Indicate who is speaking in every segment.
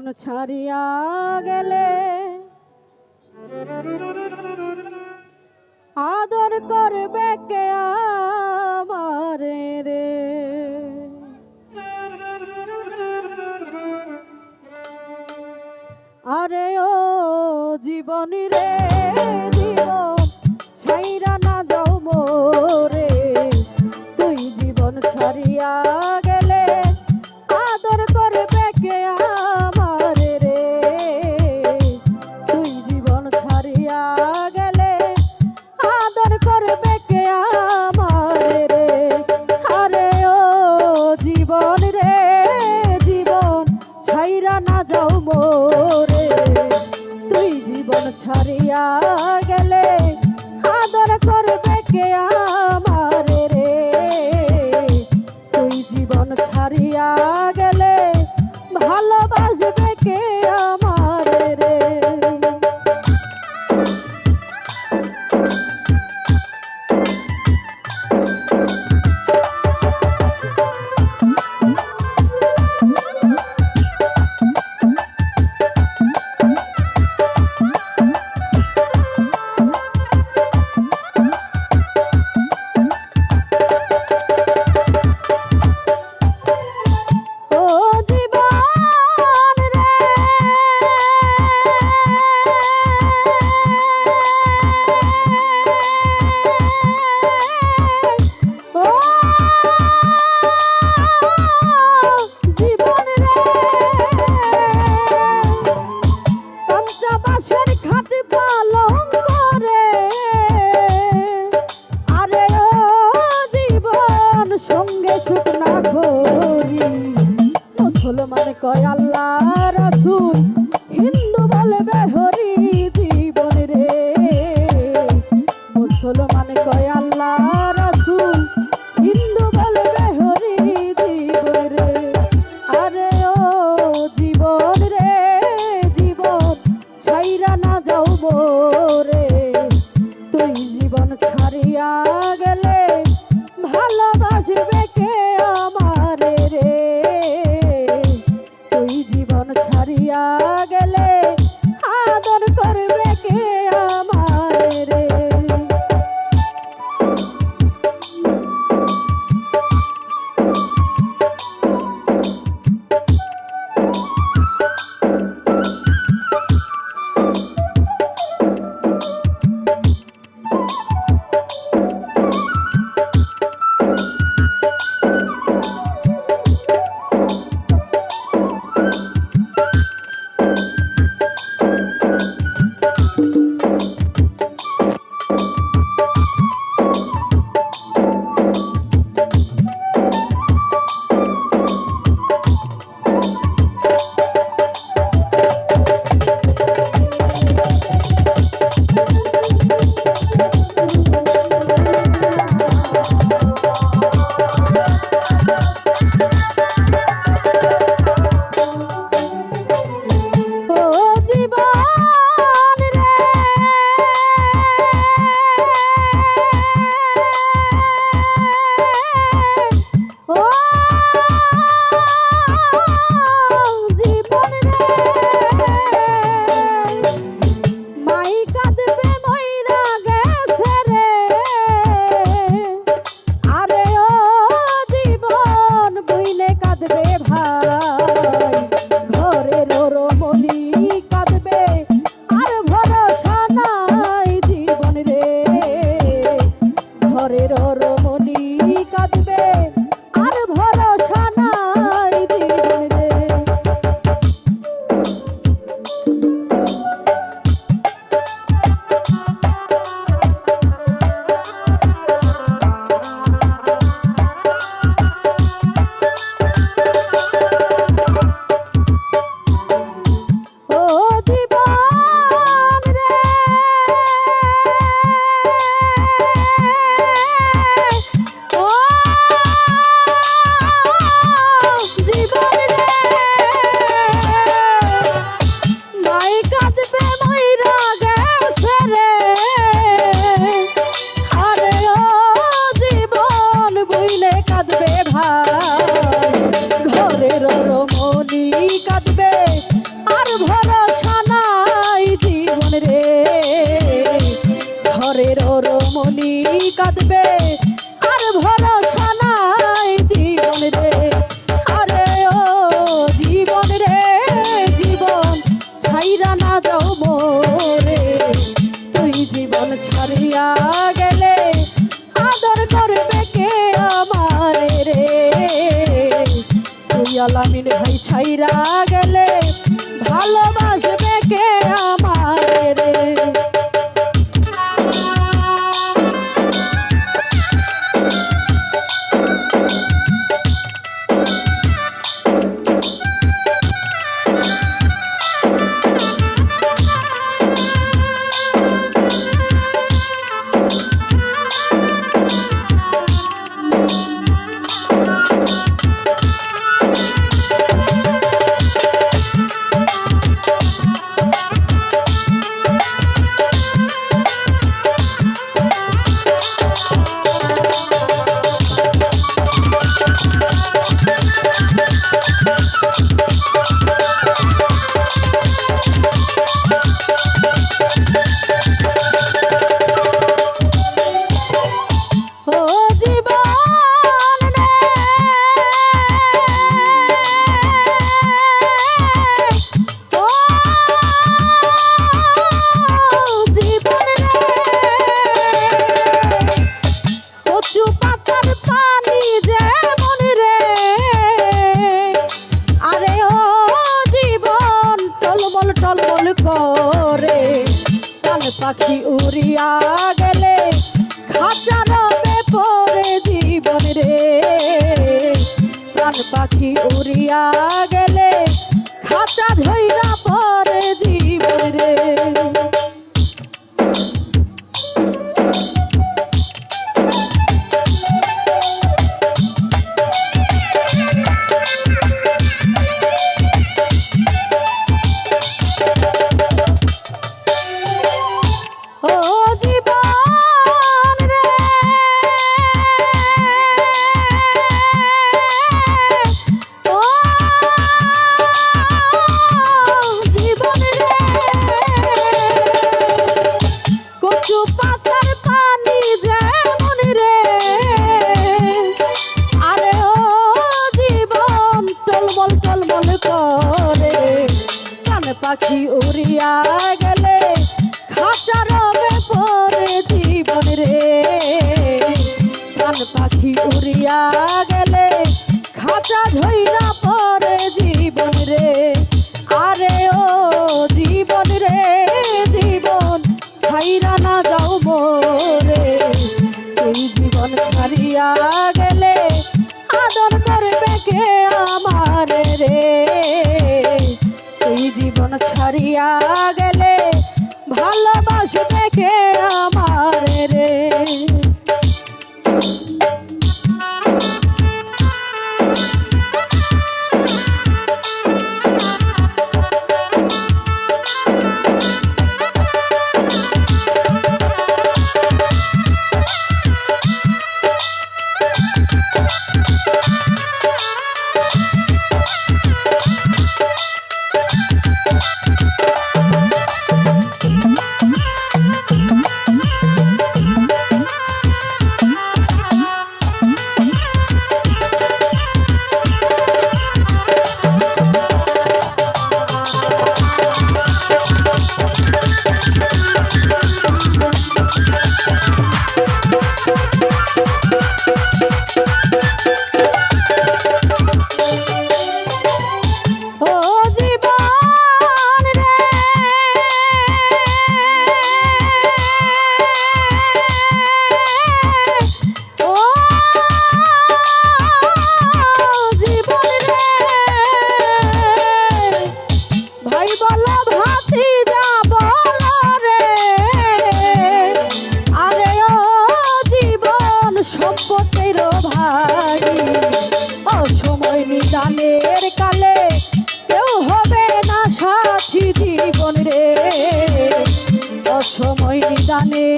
Speaker 1: জীবন ছাড়িয়া গেলে আদর করবে কে আমারে রে? করবে কে আর amor. যাও মোরে। তুই জীবন ছাড়িয়া গেলে আদর করবে কে আমার রে? তুই আলামিন ভাই ছাইরা গেলে ভালোবাসবে পাখি উড়িয়া গেলে খাঁচা ধৈরা পরে পাখি উড়িয়া গেলে খাঁচা রবে পরে জীবন রে। কান পাখি উড়িয়া গেলে খাঁচা ধইরা পরে জীবন রে। আরে ও জীবন রে, জীবন ছাইরা না যাও মোরে। এই জীবন ছাড়িয়া গেলে আদর করবে কে আমার? ছাড়িয়া গেলে ভালোবাসবে কে আমার?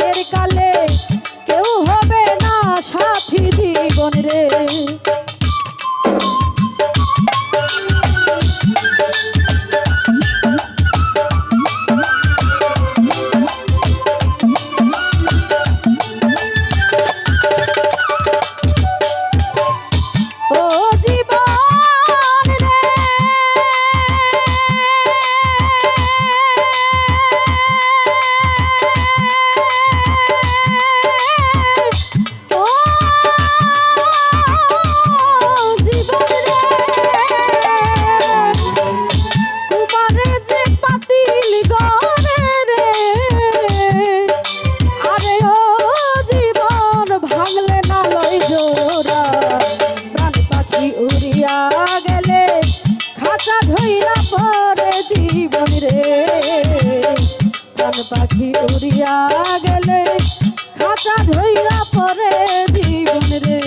Speaker 1: নিদানের কালে কেউ হবে না সাথী জীবন রে। পাখি উড়িয়া গেলে খাতা ধইয়া পরে জীবন রে।